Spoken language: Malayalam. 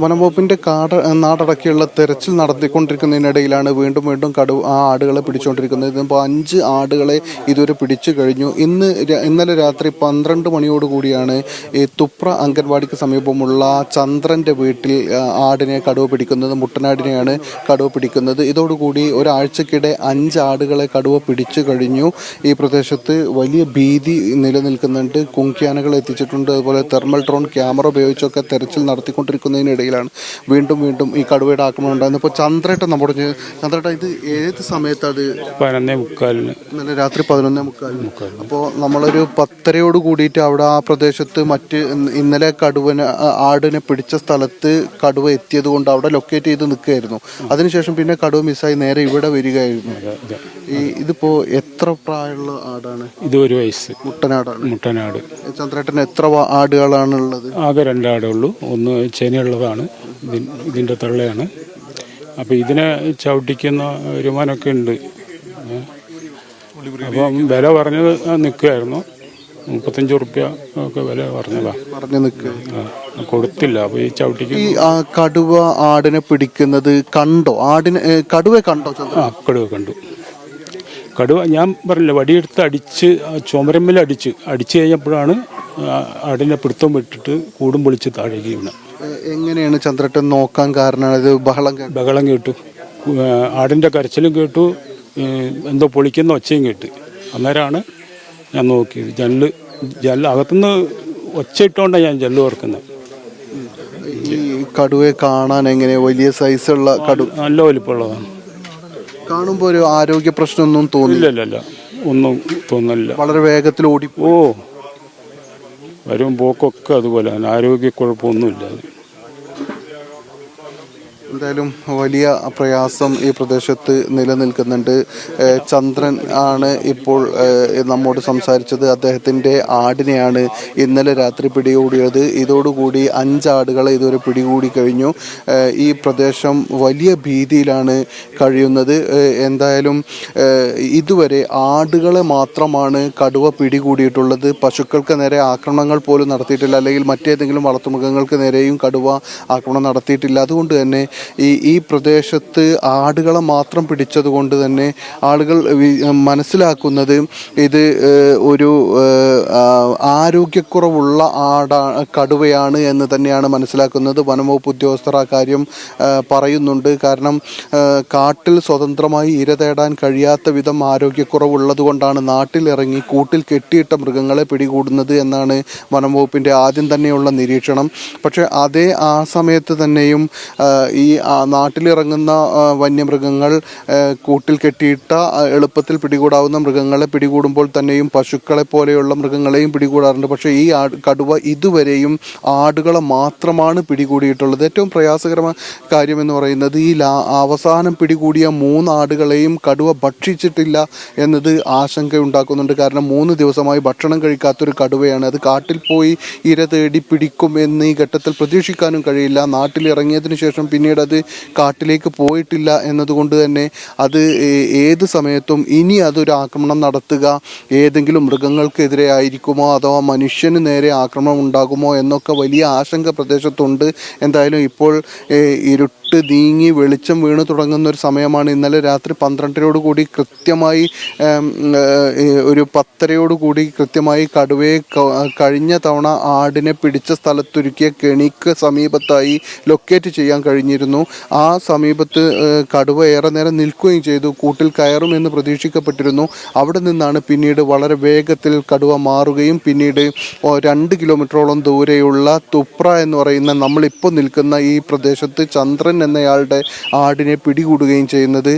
വനംവകുപ്പിന്റെ കാട് നാടടക്കിയുള്ള തെരച്ചിൽ നടത്തിക്കൊണ്ടിരിക്കുന്നതിനിടയിലാണ് വീണ്ടും വീണ്ടും കടുവ ആ ആടുകളെ പിടിച്ചുകൊണ്ടിരിക്കുന്നത്. ഇതിപ്പോൾ അഞ്ച് ആടുകളെ ഇതുവരെ പിടിച്ചു കഴിഞ്ഞു. ഇന്ന് ഇന്നലെ രാത്രി പന്ത്രണ്ട് മണിയോടുകൂടിയാണ് ഈ തുപ്ര അംഗൻവാടിക്ക് സമീപമുള്ള ചന്ദ്രന്റെ വീട്ടിൽ ആടിനെ കടുവ പിടിക്കുന്നത് മുട്ടനാടിനെയാണ് കടുവ പിടിക്കുന്നത്. ഇതോടുകൂടി ഒരാഴ്ചക്കിടെ അഞ്ച് ആടുകളെ കടുവ പിടിച്ചു കഴിഞ്ഞു. ഈ പ്രദേശത്ത് വലിയ ഭീതി നിലനിൽക്കുന്നുണ്ട്. കുങ്കിയാനകൾ എത്തിച്ചിട്ടുണ്ട്. അതുപോലെ തെർമൽ ഡ്രോൺ ക്യാമറ ഉപയോഗിച്ചൊക്കെ തെരച്ചിൽ നടത്തിക്കൊണ്ടിരിക്കുന്നതിനിടയിലാണ് വീണ്ടും വീണ്ടും ഈ കടുവയുടെ ആക്രമണം ഉണ്ടായിരുന്നു ഇപ്പോൾ ചന്ദ്രേട്ടൻ നമ്മുടെ ചന്ദ്രേട്ടൻ ഇത് ഏത് സമയത്ത് അത് പതിനൊന്നേ മുക്കാലിന്. ഇന്നലെ രാത്രി പതിനൊന്നേ മുക്കാലിന്. അപ്പോൾ നമ്മളൊരു പത്തരയോട് കൂടിയിട്ട് അവിടെ ആ പ്രദേശത്ത് മറ്റ് ഇന്നലെ കടുവനെ ആടിനെ പിടിച്ച സ്ഥലത്ത് കടുവ എത്തിയത് കൊണ്ട് അവിടെ ലൊക്കേറ്റ് ചെയ്ത് നിൽക്കുകയായിരുന്നു. അതിനുശേഷം പിന്നെ കടുവ മിസ്സായി നേരെ ഇവിടെ വരികയായിരുന്നു. ഈ ഇതിപ്പോ എത്ര പ്രായമുള്ള ആടാണ്? ഇത് ഒരു വയസ്സ്. മുട്ടനാടാണ്. മുട്ടനാട്. ചന്ദ്രേട്ടൻ എത്ര ആടുകളാണുള്ളത് ആടുകളാണ് ഉള്ളത്? ആകെ രണ്ടാടേ ഉള്ളൂ. ഒന്ന് ചേനയുള്ളതാണ്. ഇതിൻ ഇതിന്റെ തള്ളയാണ്. അപ്പോൾ ഇതിനെ ചവിട്ടിക്കുന്ന വരുമാനമൊക്കെ ഉണ്ട്. അപ്പം വില പറഞ്ഞത് നിൽക്കുമായിരുന്നു മുപ്പത്തഞ്ച് റുപ്യ ഒക്കെ വില പറഞ്ഞതാ പറഞ്ഞു നിൽക്കുക. കൊടുത്തില്ല. അപ്പോൾ ഈ ചവിട്ടിക്ക് ഈ കടുവ ആടിനെ പിടിക്കുന്നത് കണ്ടോ? ആടിനെ കടുവ കണ്ടോ ആ കടുവ കണ്ടു. കടുവ ഞാൻ പറഞ്ഞില്ല വടിയെടുത്ത് അടിച്ച് ചുമരമ്മിൽ അടിച്ച് അടിച്ചു കഴിഞ്ഞപ്പോഴാണ് ആടിനെ പിടുത്തം വിട്ടിട്ട് കൂടും പൊളിച്ച് താഴേക്ക് വീണത് എങ്ങനെയാണ് ചന്ദ്രട്ടൻ നോക്കാൻ കാരണം? ഇത് ബഹളം കേട്ട. ബഹളം കേട്ടു. ആടിന്റെ കരച്ചിലും കേട്ടു. ഏ, എന്തോ പൊളിക്കുന്ന ഒച്ചയും കേട്ടു. അന്നേരമാണ് ഞാൻ നോക്കിയത്. ജനൽ ജനൽ അകത്തുനിന്ന് ഒച്ച ഇട്ടുകൊണ്ടാണ് ഞാൻ ജനൽ ഓർക്കുന്നത് ഈ കടുവയെ കാണാൻ എങ്ങനെ? വലിയ സൈസുള്ള കടു നല്ല വലിപ്പമുള്ളതാണ്. കാണുമ്പോൾ ഒരു ആരോഗ്യ പ്രശ്നമൊന്നും തോന്നില്ല. ഇല്ല ഇല്ല ഇല്ല. ഒന്നും തോന്നില്ല വളരെ വേഗത്തിൽ ഓടിപ്പോ ഓ വരും പോക്കൊക്കെ അതുപോലെ തന്നെ ആരോഗ്യക്കുഴപ്പമൊന്നുമില്ല. എന്തായാലും വലിയ പ്രയാസം ഈ പ്രദേശത്ത് നിലനിൽക്കുന്നുണ്ട്. ചന്ദ്രൻ ആണ് ഇപ്പോൾ നമ്മോട് സംസാരിച്ചത്. അദ്ദേഹത്തിന്റെ ആടിനെയാണ് ഇന്നലെ രാത്രി പിടികൂടിയത്. ഇതോടുകൂടി അഞ്ചാടുകളെ ഇതുവരെ പിടികൂടി കഴിഞ്ഞു. ഈ പ്രദേശം വലിയ ഭീതിയിലാണ് കഴിയുന്നത്. എന്തായാലും ഇതുവരെ ആടുകളെ മാത്രമാണ് കടുവ പിടികൂടിയിട്ടുള്ളത്. പശുക്കൾക്ക് നേരെ ആക്രമണങ്ങൾ പോലും നടത്തിയിട്ടില്ല. അല്ലെങ്കിൽ മറ്റേതെങ്കിലും വളർത്തുമൃഗങ്ങൾക്ക് നേരെയും കടുവ ആക്രമണം നടത്തിയിട്ടില്ല. അതുകൊണ്ട് തന്നെ ഈ ഈ പ്രദേശത്ത് ആടുകളെ മാത്രം പിടിച്ചത് കൊണ്ട് തന്നെ ആളുകൾ മനസ്സിലാക്കുന്നത് ഇത് ഒരു ആരോഗ്യക്കുറവുള്ള ആടാ കടുവയാണ് എന്ന് തന്നെയാണ് മനസ്സിലാക്കുന്നത്. വനംവകുപ്പ് ഉദ്യോഗസ്ഥർ ആ കാര്യം പറയുന്നുണ്ട്. കാരണം കാട്ടിൽ സ്വതന്ത്രമായി ഇര തേടാൻ കഴിയാത്ത വിധം ആരോഗ്യക്കുറവുള്ളത് കൊണ്ടാണ് നാട്ടിലിറങ്ങി കൂട്ടിൽ കെട്ടിയിട്ട മൃഗങ്ങളെ പിടികൂടുന്നത് എന്നാണ് വനംവകുപ്പിന്റെ ആദ്യം തന്നെയുള്ള നിരീക്ഷണം. പക്ഷേ അതേ ആ സമയത്ത് തന്നെയും ആ, ഈ നാട്ടിലിറങ്ങുന്ന വന്യമൃഗങ്ങൾ കൂട്ടിൽ കെട്ടിയിട്ട എളുപ്പത്തിൽ പിടികൂടാവുന്ന മൃഗങ്ങളെ പിടികൂടുമ്പോൾ തന്നെയും പശുക്കളെ പോലെയുള്ള മൃഗങ്ങളെയും പിടികൂടാറുണ്ട്. പക്ഷേ ഈ കടുവ ഇതുവരെയും ആടുകളെ മാത്രമാണ് പിടികൂടിയിട്ടുള്ളത്. ഏറ്റവും പ്രയാസകരമായ കാര്യം എന്ന് പറയുന്നത് ഈ അവസാനം പിടികൂടിയ മൂന്ന് ആടുകളെയും കടുവ ഭക്ഷിച്ചിട്ടില്ല എന്നത് ആശങ്കയുണ്ടാക്കുന്നുണ്ട്. കാരണം മൂന്ന് ദിവസമായി ഭക്ഷണം കഴിക്കാത്തൊരു കടുവയാണ്. അത് കാട്ടിൽ പോയി ഇര തേടി പിടിക്കും എന്ന് ഈ ഘട്ടത്തിൽ പ്രതീക്ഷിക്കാനും കഴിയില്ല. നാട്ടിൽ ഇറങ്ങിയതിനു ശേഷം പിന്നീട് അത് കാട്ടിലേക്ക് പോയിട്ടില്ല എന്നതുകൊണ്ട് തന്നെ അത് ഏത് സമയത്തും ഇനി അതൊരു ആക്രമണം നടത്തുക ഏതെങ്കിലും മൃഗങ്ങൾക്കെതിരെ ആയിരിക്കുമോ അഥവാ മനുഷ്യന് നേരെ ആക്രമണം ഉണ്ടാകുമോ എന്നൊക്കെ വലിയ ആശങ്ക പ്രദേശത്തുണ്ട്. എന്തായാലും ഇപ്പോൾ ഏ, ഇരുട്ട് നീങ്ങി വെളിച്ചം വീണ് തുടങ്ങുന്ന ഒരു സമയമാണ് ഇന്നലെ രാത്രി പന്ത്രണ്ടരയോട് കൂടി കൃത്യമായി ഒരു പത്തരയോട് കൂടി കൃത്യമായി കടുവയെ കഴിഞ്ഞ തവണ ആടിനെ പിടിച്ച സ്ഥലത്തൊരുക്കിയ കെണിക്ക് സമീപത്തായി ലൊക്കേറ്റ് ചെയ്യാൻ കഴിഞ്ഞിരുന്നു. ആ സമീപത്ത് കടുവ ഏറെ നേരം നിൽക്കുകയും ചെയ്തു. കൂട്ടിൽ കയറുമെന്ന് പ്രതീക്ഷിക്കപ്പെട്ടിരുന്നു. അവിടെ നിന്നാണ് പിന്നീട് വളരെ വേഗത്തിൽ കടുവ മാറുകയും പിന്നീട് രണ്ട് കിലോമീറ്ററോളം ദൂരെയുള്ള തുപ്ര എന്ന് പറയുന്ന നമ്മളിപ്പോൾ നിൽക്കുന്ന ഈ പ്രദേശത്ത് ചന്ദ്രൻ എന്നയാളുടെ ആടിനെ പിടികൂടുകയും ചെയ്യുന്നത്.